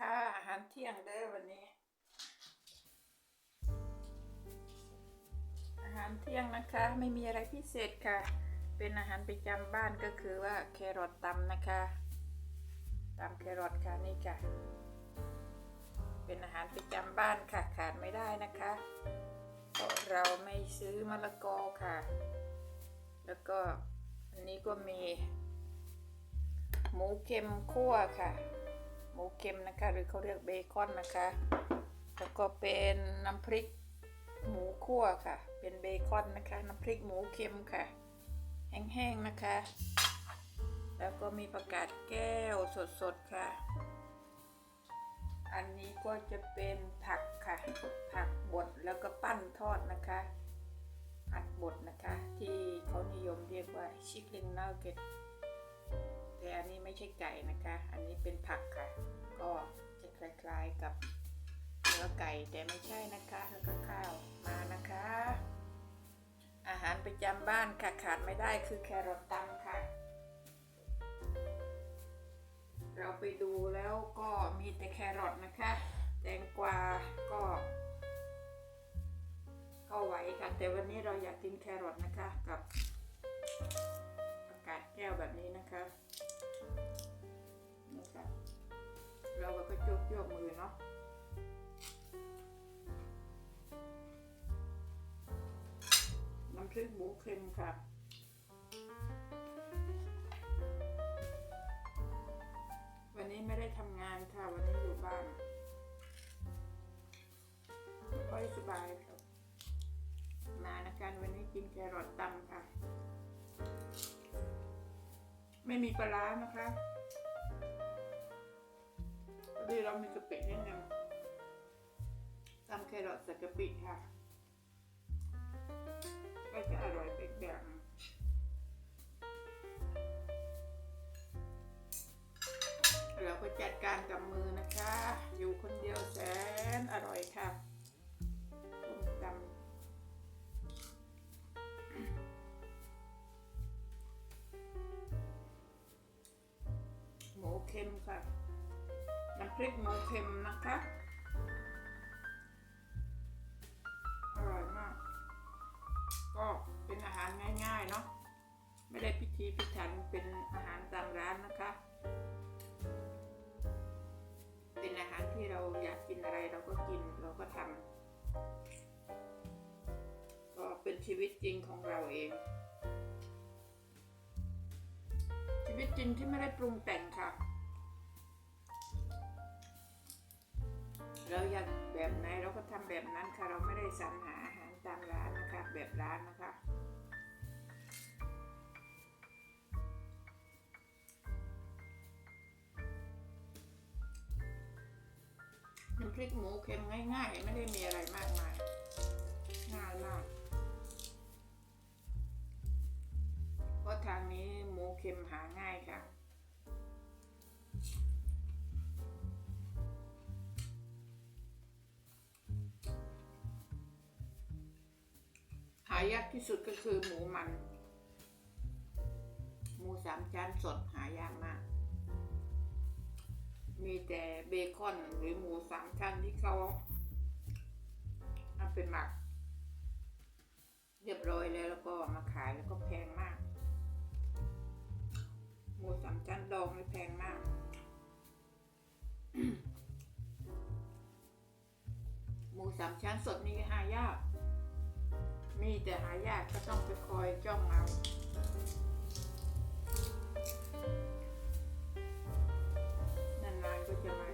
ค่ะอาหารเที่ยงเด้อวันนี้ อาหารเที่ยงนะคะ ไม่มีอะไรพิเศษค่ะ เป็นอาหารประจำบ้านก็คือว่าแครอทตำนะคะตำแครอทค่ะนี่ค่ะ เป็นอาหารประจำบ้านค่ะขาดไม่ได้นะคะเพราะเราไม่ซื้อมะละกอค่ะ แล้วก็อันนี้ก็มี หมูเค็มคั่วค่ะ หมูเค็มนะคะ หรือเขาเรียกเบคอนนะคะ แล้วก็เป็นน้ำพริกหมูคั่วค่ะ เป็นเบคอนนะคะ น้ำพริกหมูเค็มค่ะ แห้งๆนะคะ แล้วก็มีประกาศแก้วสดๆค่ะ อันนี้ก็จะเป็นผักค่ะ ผักบดแล้วก็ปั้นทอดนะคะผักบดนะคะ ที่เขานิยมเรียกว่าชิคเลนนาเก็ตแต่อัน ไม่ใช่ไก่นะคะ อันนี้เป็นผักค่ะ ก็จะคล้ายๆกับเนื้อไก่แต่ไม่ใช่นะคะ แล้วก็ข้าวมานะคะ อาหารประจำบ้านค่ะขาดไม่ได้คือแครอทตำค่ะ เราไปดูแล้วก็มีแต่แครอทนะคะ แตงกวาก็ก็ไหวค่ะ แต่วันนี้เราอยากกินแครอทนะคะกับอากาศแก้วแบบนี้นะคะ นี่ค่ะเราก็โจกโยกมือเนาะน้ำพริกหมูเค็มค่ะวันนี้ไม่ได้ทำงานค่ะ วันนี้อยู่บ้านไม่ค่อยสบายครับมานะคะวันนี้กินแครอทตำค่ะ ไม่มีปลาร้านะคะ พอดีเรามีกะปินิดนึงทำแครอทใส่กะปิค่ะ ก็จะอร่อยเป็นแบบเราก็จัดการกับมือนะคะ อยู่คนเดียวแสนอร่อยค่ะต้มตำหมูเค็มค่ะ น้ำพริกหมูเค็มนะคะ อร่อยมาก ก็เป็นอาหารง่ายๆเนาะ ไม่ได้พิธีพิถันเป็นอาหารตามร้านนะคะ เป็นอาหารที่เราอยากกินอะไรเราก็กินเราก็ทำ ก็เป็นชีวิตจริงของเราเองชีวิตจริงที่ไม่ได้ปรุงแต่งค่ะ เราอยากแบบไหนเราก็ทำแบบนั้นค่ะ เราไม่ได้สรรหาอาหารตามร้านนะคะ แบบร้านนะคะ น้ำพริกหมูเค็มง่าย ๆ ไม่ได้มีอะไรมากมายง่ายมากเพราะทางนี้หมูเค็มหาง่ายค่ะายากที่สุดก็คือหมูมัน หมูสามชั้นสดหายากมาก มีแต่เบคอนหรือหมูสามชั้นที่เขาเอาเป็นหมัก เรียบร้อยแล้วแล้วก็มาขายแล้วก็แพงมาก หมูสามชั้นดองนี่แพงมากหมูสามชั้นสดนี่หายาก มีแต่หายากก็ต้องไปคอยจ้องเอานานๆก็จะมา